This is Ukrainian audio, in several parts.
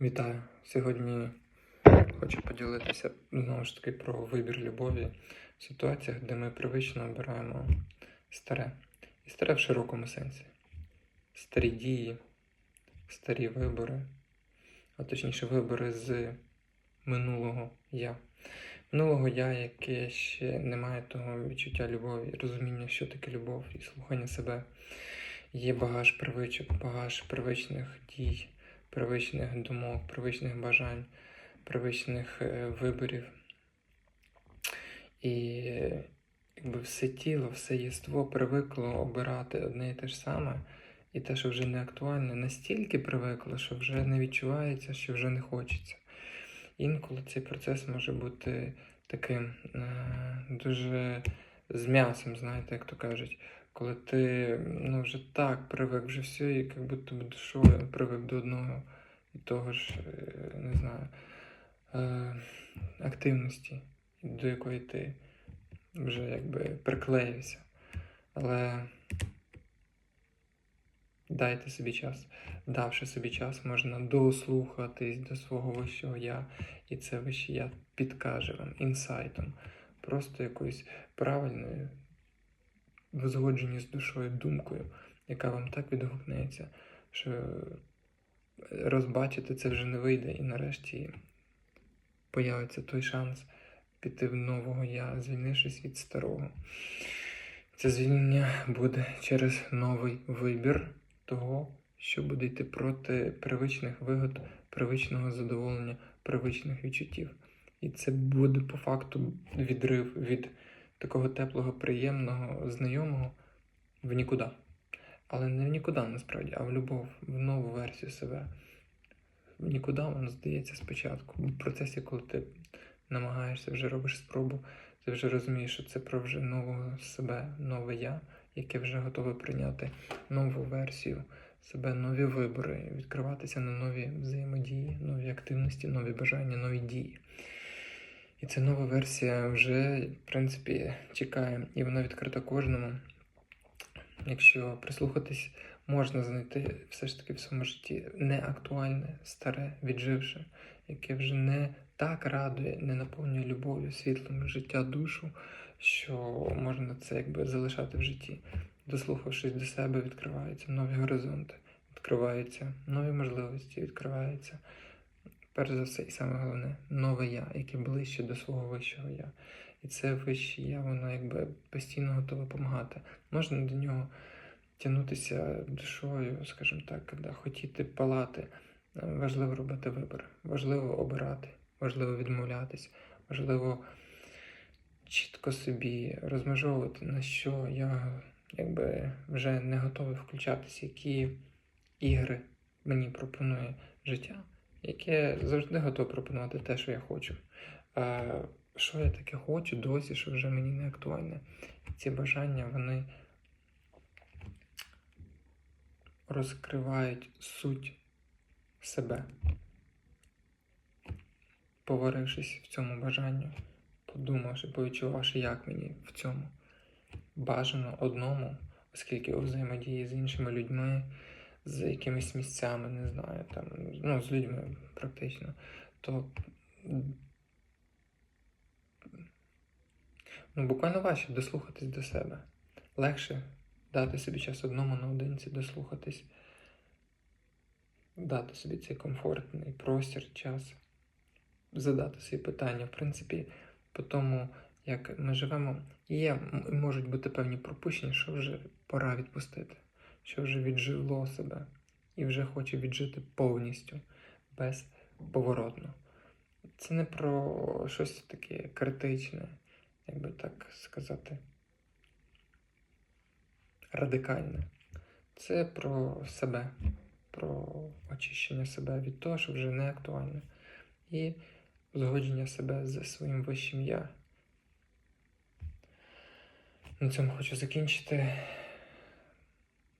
Вітаю! Сьогодні хочу поділитися знову ж таки про вибір любові в ситуаціях, де ми привично обираємо старе. І старе в широкому сенсі. Старі дії, старі вибори, а точніше вибори з минулого я. Минулого я, яке ще не має того відчуття любові, розуміння, що таке любов і слухання себе. Є багаж привичок, багаж привичних дій привичних думок, привичних бажань, привичних е, виборів. І якби все тіло, все єство привикло обирати одне і те ж саме, і те, що вже не актуальне, настільки привикло, що вже не відчувається, що вже не хочеться. Інколи цей процес може бути таким е, дуже з м'ясом, знаєте, як то кажуть коли ти ну, вже так привик, вже все, і як будто б душою привик до одного і того ж, е, не знаю, е, активності, до якої ти вже якби приклеївся. Але дайте собі час. Давши собі час, можна дослухатись до свого вищого я, і це вище я підкаже вам інсайтом, просто якоюсь правильною в узгодженні з душою, думкою, яка вам так відгукнеться, що розбачити це вже не вийде, і нарешті появиться той шанс піти в нового я, звільнившись від старого. Це звільнення буде через новий вибір того, що буде йти проти привичних вигод, привичного задоволення, привичних відчуттів. І це буде по факту відрив від такого теплого, приємного, знайомого в нікуди. Але не в нікуди насправді, а в любов, в нову версію себе. В нікуди воно здається спочатку. В процесі, коли ти намагаєшся, вже робиш спробу, ти вже розумієш, що це про вже нового себе, нове я, яке вже готове прийняти нову версію себе, нові вибори, відкриватися на нові взаємодії, нові активності, нові бажання, нові дії. І ця нова версія вже, в принципі, чекає, і вона відкрита кожному. Якщо прислухатись, можна знайти все ж таки в своєму житті неактуальне, старе, відживше, яке вже не так радує, не наповнює любов'ю, світлом життя душу, що можна це якби залишати в житті. Дослухавшись до себе, відкриваються нові горизонти, відкриваються нові можливості, відкриваються перш за все, і саме головне, нове я, яке ближче до свого вищого я. І це вище я, воно якби постійно готове допомагати. Можна до нього тягнутися душою, скажімо так, да, хотіти палати. Важливо робити вибір, важливо обирати, важливо відмовлятись, важливо чітко собі розмежовувати, на що я якби вже не готовий включатися, які ігри мені пропонує життя яке завжди готове пропонувати те, що я хочу. А що я таке хочу досі, що вже мені не актуальне. Ці бажання вони розкривають суть себе. Поварившись в цьому бажанню, подумавши, повідчувавши, як мені в цьому бажано одному, оскільки у взаємодії з іншими людьми з якимись місцями, не знаю, там, ну, з людьми практично, то ну, буквально важче дослухатись до себе. Легше дати собі час одному наодинці, дослухатись, дати собі цей комфортний простір, час, задати собі питання. В принципі, по тому, як ми живемо, є, можуть бути певні пропущення, що вже пора відпустити що вже віджило себе і вже хоче віджити повністю, безповоротно. Це не про щось таке критичне, як би так сказати, радикальне. Це про себе, про очищення себе від того, що вже не актуальне. І узгодження себе зі своїм вищим я. На цьому хочу закінчити.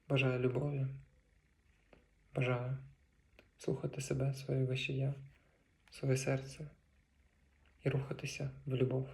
Бажаю любові. Бажаю слухати себе, своє вище я, своє серце і рухатися в любов.